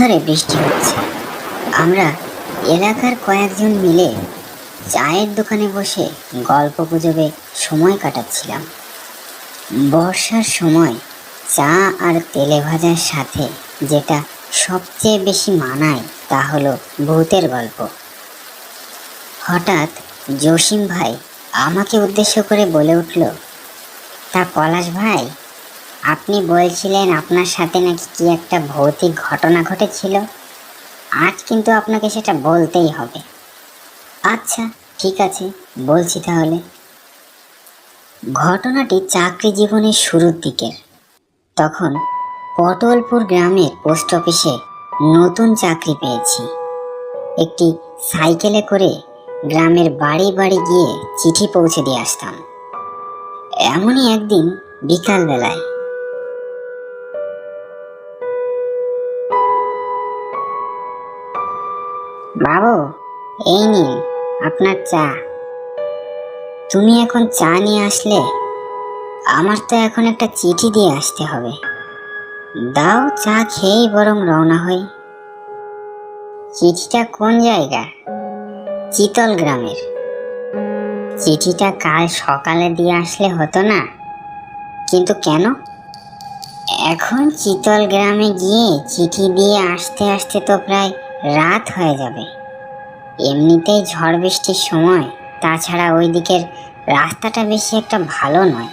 ধরে বৃষ্টি হচ্ছে। আমরা এলাকার কয়েকজন মিলে চায়ের দোকানে বসে গল্প গুজবে সময় কাটাচ্ছিলাম। বর্ষার সময় চা আর তেলে ভাজার সাথে যেটা সবচেয়ে বেশি মানায় তা হলো ভূতের গল্প। হঠাৎ জসিম ভাই আমাকে উদ্দেশ্য করে বলে উঠল, তা পলাশ ভাই আপনি বলছিলেন আপনার সাথে নাকি কি একটা ভৌতিক ঘটনা ঘটেছিল। আজ কিন্তু আপনাকে সেটা বলতেই হবে। আচ্ছা ঠিক আছে, বলছি তাহলে। ঘটনাটি চাকরি জীবনের শুরুর দিকের তখন পটলপুর গ্রামের পোস্ট অফিসে নতুন চাকরি পেয়েছি। একটি সাইকেলে করে গ্রামের বাড়ি বাড়ি গিয়ে চিঠি পৌঁছে দিয়ে আসতাম। এমনই একদিন বিকালবেলায় বাবু, এই নিন আপনার চা। তুমি এখন চা নিয়ে আসলে আমার তো এখন একটা চিঠি দিয়ে আসতে হবে। দাও চা খেয়েই বরং রওনা হই। চিঠিটা কোন জায়গা চিতল গ্রামের। চিঠিটা কাল সকালে দিয়ে আসলে হতো না। কিন্তু কেন? এখন চিতল গ্রামে গিয়ে চিঠি দিয়ে আসতে আসতে তো প্রায় রাত হয়ে যাবে। এমনিতেই ঝড় বৃষ্টির সময়, তাছাড়া ওই দিকের রাস্তাটা বেশি একটা ভালো নয়।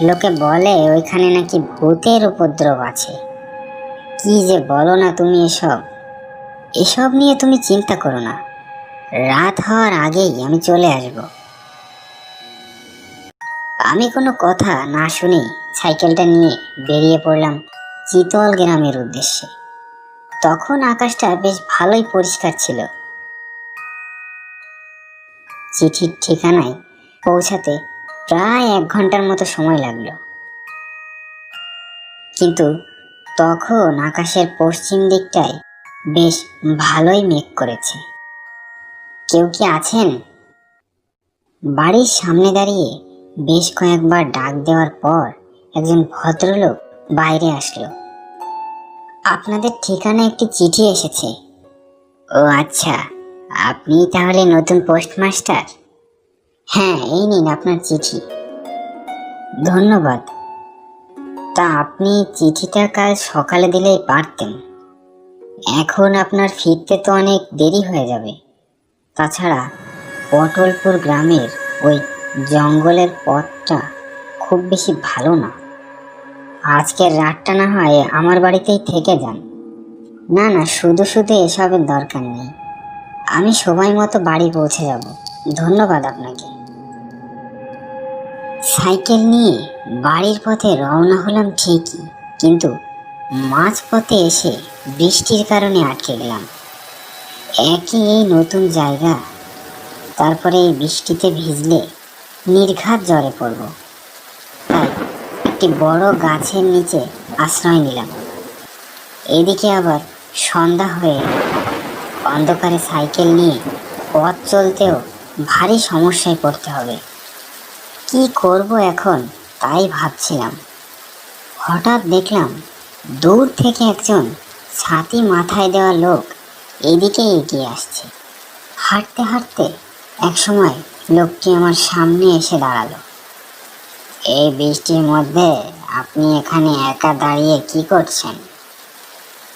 লোকে বলে ওইখানে নাকি ভূতের উপদ্রব আছে। কি যে বলো না তুমি এসব? এসব নিয়ে তুমি চিন্তা করো না। রাত হওয়ার আগেই আমি চলে আসব। আমি কোনো কথা না শুনেই সাইকেলটা নিয়ে বেরিয়ে পড়লাম চিতল গ্রামের উদ্দেশ্যে। তখন আকাশটা বেশ ভালোই পরিষ্কার ছিল। চিঠির ঠিকানায় পৌঁছাতে প্রায় এক ঘণ্টার মতো সময় লাগল। কিন্তু তখন আকাশের পশ্চিম দিকটায় বেশ ভালোই মেঘ করেছে। কেউ কি আছেন? বাড়ির সামনে দাঁড়িয়ে বেশ কয়েকবার ডাক দেওয়ার পর একজন ভদ্রলোক বাইরে আসলো। আপনাদের ঠিকানায় একটি চিঠি এসেছে। ও আচ্ছা আপনি তাহলে নতুন পোস্টমাস্টার? হ্যাঁ এই নিন আপনার চিঠি। ধন্যবাদ। তা আপনি চিঠিটা কাল সকালে দিলেই পারতেন। এখন আপনার ফিরতে তো অনেক দেরি হয়ে যাবে। তাছাড়া পটলপুর গ্রামের ওই জঙ্গলের পথটা খুব বেশি ভালো না। আজকের রাতটা না হয় আমার বাড়িতেই থেকে যান। না না, শুধু শুধু এসবের দরকার নেই। আমি সময় মতো বাড়ি পৌঁছে যাব। ধন্যবাদ আপনাকে। সাইকেল নিয়ে বাড়ির পথে রওনা হলাম ঠিকই, কিন্তু মাঝপথে এসে বৃষ্টির কারণে আটকে গেলাম। একই এই নতুন জায়গা, তারপরে এই বৃষ্টিতে ভিজলে নির্ঘাত জ্বরে পড়ব। একটি বড় গাছের নিচে আশ্রয় নিলাম। এদিকে আবার সন্ধ্যা হয়ে। অন্ধকারে সাইকেল নিয়ে পথ চলতেও ভারী সমস্যায় পড়তে হবে। কি করব এখন তাই ভাবছিলাম। হঠাৎ দেখলাম দূর থেকে একজন ছাতি মাথায় দেওয়া লোক এদিকে এগিয়ে আসছে। হাঁটতে হাঁটতে একসময় লোকটি আমার সামনে এসে দাঁড়াল। এই বৃষ্টির মধ্যে আপনি এখানে একা দাঁড়িয়ে কি করছেন?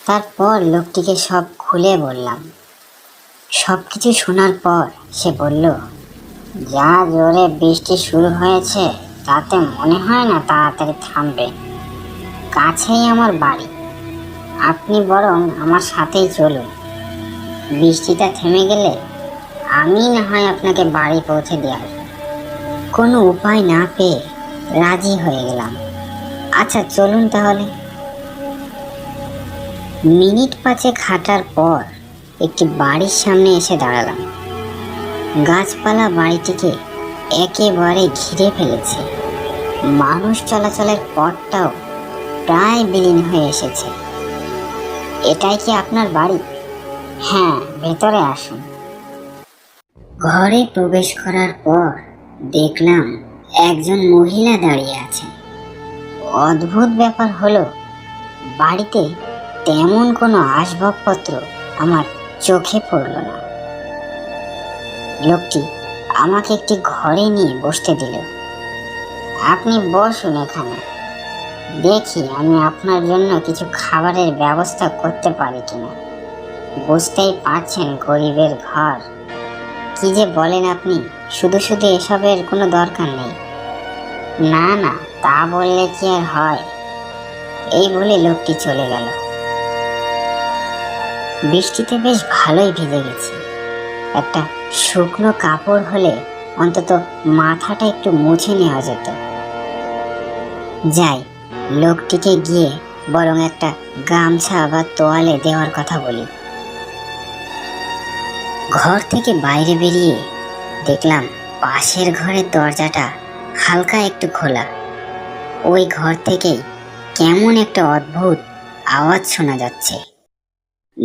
তারপর লোকটিকে সব খুলে বললাম। সব কিছু শোনার পর সে বলল, যা জোরে বৃষ্টি শুরু হয়েছে, তাতে মনে হয় না তাড়াতাড়ি থামবে। কাছেই আমার বাড়ি। আপনি বরং আমার সাথেই চলুন। বৃষ্টিটা থেমে গেলে আমি না হয় আপনাকে বাড়ি পৌঁছে আসব কোনো উপায় না পেয়ে রাজি হয়ে গেলাম। আচ্ছা চলুন তাহলে। মিনিট পাঁচেক হাঁটার পর একটি বাড়ির সামনে এসে দাঁড়ালাম। গাছপালা বাড়িটিকে একেবারে ঘিরে ফেলেছে। মানুষ চলাচলের পথটাও প্রায় বিলীন হয়ে এসেছে। এটাই কি আপনার বাড়ি? হ্যাঁ ভেতরে আসুন। ঘরে প্রবেশ করার পর দেখলাম একজন মহিলা দাঁড়িয়ে আছে। অদ্ভুত ব্যাপার হলো, বাড়িতে তেমন কোনো আসবাবপত্র আমার চোখে পড়ল না। লোকটি আমাকে একটি ঘরে নিয়ে বসতে দিল। আপনি বসুন এখানে। দেখি আমি আপনার জন্য কিছু খাবারের ব্যবস্থা করতে পারি কিনা। বুঝতেই পারছেন গরিবের ঘর। কি যে বলেন আপনি? শুধু শুধু এসবের কোনো দরকার নেই। না না, তা বললে কি আর হয়? এই বলে লোকটি চলে গেল। বৃষ্টিতে বেশ ভালোই ভিজে গেছি। একটা শুকনো কাপড় হলে অন্তত মাথাটা একটু মুছে নেওয়া যেত। যাই, লোকটিকে গিয়ে বরং একটা গামছা বা তোয়ালে দেওয়ার কথা বলি। ঘর থেকে বাইরে বেরিয়ে দেখলাম পাশের ঘরের দরজাটা হালকা একটু খোলা। ওই ঘর থেকেই কেমন একটা অদ্ভুত আওয়াজ শোনা যাচ্ছে।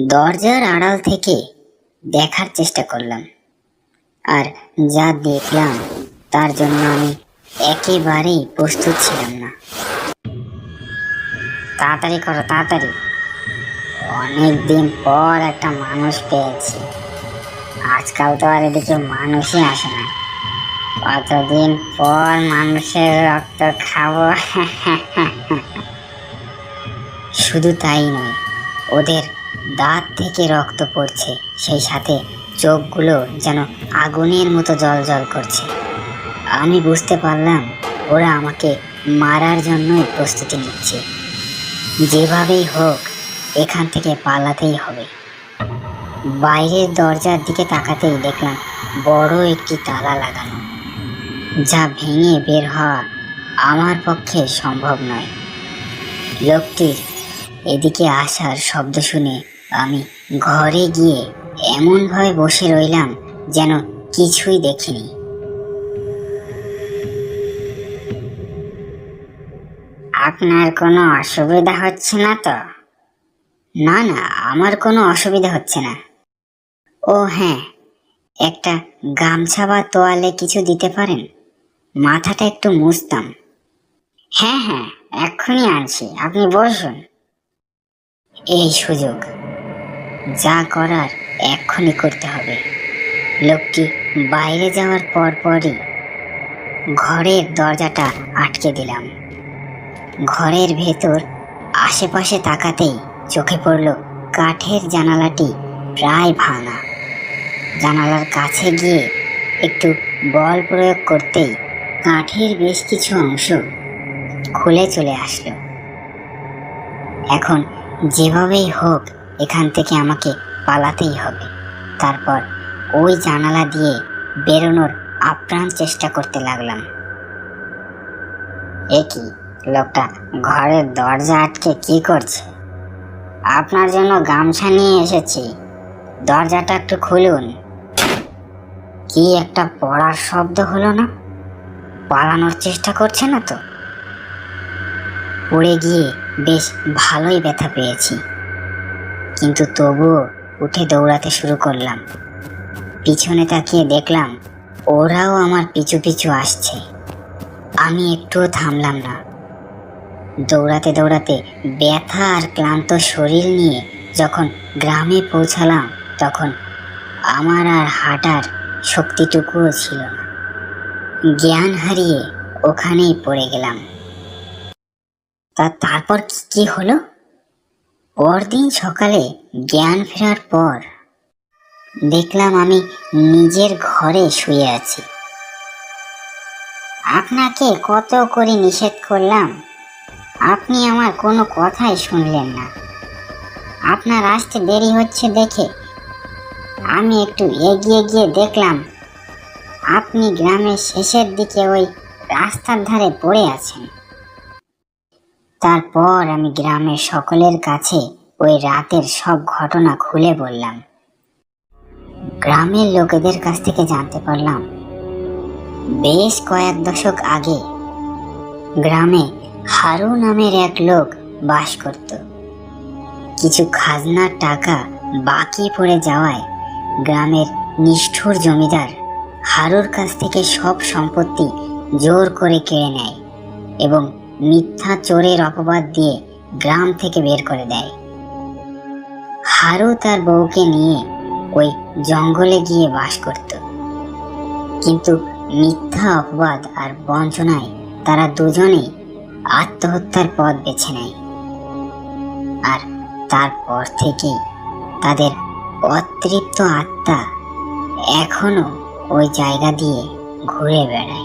দরজার আড়াল থেকে দেখার চেষ্টা করলাম। আর যা দেখলাম, তার জন্য আমি একেবারেই প্রস্তুত ছিলাম না। তাড়াতাড়ি করো, তাড়াতাড়ি। অনেক দিন পর একটা মানুষ পেয়েছি। আজকাল তো আর এদিকে মানুষই আসে না। কতদিন পর মানুষের রক্ত খাব? শুধু তাই নয়, ওদের দাঁত থেকে রক্ত পড়ছে, সেই সাথে চোখগুলো যেন আগুনের মতো জল জল করছে। আমি বুঝতে পারলাম ওরা আমাকে মারার জন্যই প্রস্তুতি নিচ্ছে। যেভাবেই হোক, এখান থেকে পালাতেই হবে। বাইরের দরজার দিকে তাকাতেই দেখলাম বড় একটি তালা লাগানো, যা ভেঙে বের হওয়া আমার পক্ষে সম্ভব নয়। লোকটির এদিকে আসার শব্দ শুনে আমি ঘরে গিয়ে এমনভাবে বসে রইলাম যেন কিছুই দেখিনি। আপনার কোনো অসুবিধা হচ্ছে না তো? না না, আমার কোনো অসুবিধা হচ্ছে না। ও হ্যাঁ একটা গামছা বা তোয়ালে কিছু দিতে পারেন? মাথাটা একটু মুছতাম। হ্যাঁ হ্যাঁ এক্ষুনি আনছি, আপনি বসুন। এই সুযোগ। যা করার এক্ষুনি করতে হবে। লোকটি বাইরে যাওয়ার পর পরই ঘরের দরজাটা আটকে দিলাম। ঘরের ভেতর আশেপাশে তাকাতেই চোখে পড়ল কাঠের জানালাটি প্রায় ভাঙা। জানালার কাছে গিয়ে একটু বল প্রয়োগ করতেই কাঠের বেশ কিছু অংশ খুলে চলে আসলো। এখন যেভাবেই হোক এখান থেকে আমাকে পালাতেই হবে। তারপর ওই জানালা দিয়ে বেরোনোর আপ্রাণ চেষ্টা করতে লাগলাম। এ কি, লোকটা ঘরের দরজা আটকে কি করছে? আপনার জন্য গামছা নিয়ে এসেছি। দরজাটা একটু খুলুন। কি একটা পড়ার শব্দ হলো না? পালানোর চেষ্টা করছে না তো? পড়ে গিয়ে বেশ ভালোই ব্যথা পেয়েছি। কিন্তু তবুও উঠে দৌড়াতে শুরু করলাম। পিছনে তাকিয়ে দেখলাম ওরাও আমার পিছু পিছু আসছে। আমি একটুও থামলাম না। দৌড়াতে দৌড়াতে ব্যথা আর ক্লান্ত শরীর নিয়ে যখন গ্রামে পৌঁছালাম, তখন আমার আর হাঁটার শক্তিটুকুও ছিল। জ্ঞান হারিয়ে ওখানেই পড়ে গেলাম। তা তারপর কি কি হলো? পরদিন সকালে জ্ঞান ফেরার পর দেখলাম আমি নিজের ঘরে শুয়ে আছি। আপনাকে কত করে নিষেধ করলাম? আপনি আমার কোনো কথাই শুনলেন না। আপনার আসতে দেরি হচ্ছে দেখে আমি একটু এগিয়ে গিয়ে দেখলাম, আপনি গ্রামের শেষের দিকে ওই রাস্তার ধারে পড়ে আছেন। তারপর আমি গ্রামের সকলের কাছে ওই রাতের সব ঘটনা খুলে বললাম। গ্রামের লোকেদের কাছ থেকে জানতে পারলাম, বেশ কয়েক দশক আগে গ্রামে হারু নামের এক লোক বাস করত। কিছু খাজনার টাকা বাকি পড়ে যাওয়ায় গ্রামের নিষ্ঠুর জমিদার হারুর কাছ থেকে সব সম্পত্তি জোর করে কেড়ে নেয় এবং মিথ্যা চোরের অপবাদ দিয়ে গ্রাম থেকে বের করে দেয়। হারু তার বউকে নিয়ে ওই জঙ্গলে গিয়ে বাস করত। কিন্তু মিথ্যা অপবাদ আর বঞ্চনায় তারা দুজনেই আত্মহত্যার পথ বেছে নেয়। আর তারপর থেকেই তাদের অতৃপ্ত আত্মা এখনও ওই জায়গা দিয়ে ঘুরে বেড়ায়।